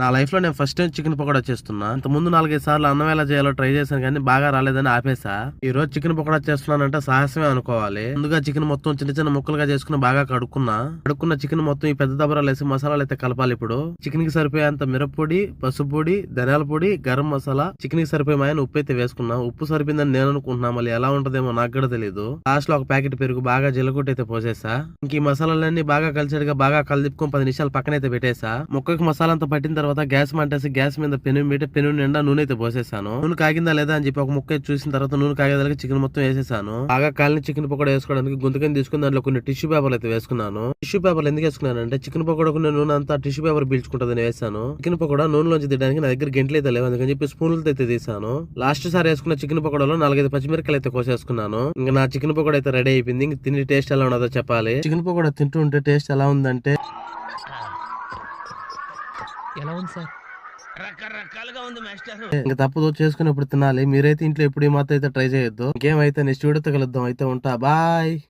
నా లైఫ్లో నేను ఫస్ట్ టైం చికెన్ పకోడా చేస్తున్నా. అంత ముందు నాలుగైదు సార్లు అన్నం ఎలా చేయాలో ట్రై చేశాను కానీ బాగా రాలేదని ఆపేసా. ఈ రోజు చికెన్ పకోడా చేస్తున్నానంటే సాహసమే అనుకోవాలి. ముందుగా చికెన్ మొత్తం చిన్న చిన్న ముక్కలుగా చేసుకుని బాగా కడుక్కున్నా. కడుక్కున్న చికెన్ మొత్తం ఈ పెద్ద దబరాలు వేసి మసాలాలు అయితే కలపాలి ఇప్పుడు. చికెన్కి సరిపోయేంత మిరప్పొడి పసుపు పొడి ధనియాల పొడి గరం మసాలా చికెన్కి సరిపోయే ఉప్పు అయితే వేసుకున్నా. ఉప్పు సరిపోయిందని నేను అనుకుంటున్నా. మళ్ళీ ఎలా ఉంటదేమో నాకు కూడా తెలియదు లాస్ట్లో ఒక ప్యాకెట్ పెరుగు బాగా జల్లగొట్టి అయితే పోసేసా. ఇంక ఈ మసాలాలన్నీ బాగా కలిసేట్టుగా బాగా కలిపుకొని పది నిమిషాలు పక్కన అయితే పెట్టేసా. ముక్కకి మసాలా అంతా పట్టిన తర్వాత తర్వాత గ్యాస్ మంటేసి గ్యాస్ మీద పెను పెట్టి పెను నిండా నూనె అయితే పోసేసాను. నూనె కాగిందా లేదా అని చెప్పి ఒక ముక్క చూసిన తర్వాత నూనె కాగేదానికి చికెన్ మొత్తం వేసేసాను. బాగా కాలిన చికెన్ పకోడా వేసుకోవడానికి గుంతకని తీసుకుని దాంట్లో కొన్ని టిష్యూ పేపర్లు అయితే వేసుకున్నాను. టిష్యూ పేపర్లు ఎందుకు వేసుకున్నాను అంటే చికెన్ పకోడాకు నేను నూనె అంతా టిష్యూ పేపర్ పీల్చుకుంటుందని వేసాను. చికెన్ పకోడా నూనెలోంచి తీయడానికి నా దగ్గర గంటలు అయితే లేవు. అందుకని చెప్పి స్పూన్లతో అయితే తీసాను. లాస్ట్ సారి వేసుకున్న చికెన్ పకోడాలో నాలుగైదు పచ్చిమిరకాయలు అయితే కోసేసుకున్నాను. ఇంకా నా చికెన్ పకోడా అయితే రెడీ అయిపోయింది. ఇంక తిని టేస్ట్ ఎలా ఉన్నదో చెప్పాలి. చికెన్ పకోడా తింటూ ఉంటే టేస్ట్ ఎలా ఉందంటే ఎలా ఉంది సార్? రకరకాలుగా ఉంది మాస్టర్. ఇంకా తప్పదు చేసుకుని ఇప్పుడు తినాలి. మీరైతే ఇంట్లో ఎప్పుడు ఈ మాత్రం అయితే ట్రై చేయొద్దు. ఇంకేమైతే నెక్స్ట్ వీడియోతో కలుద్దాం. అయితే ఉంటా. బాయ్.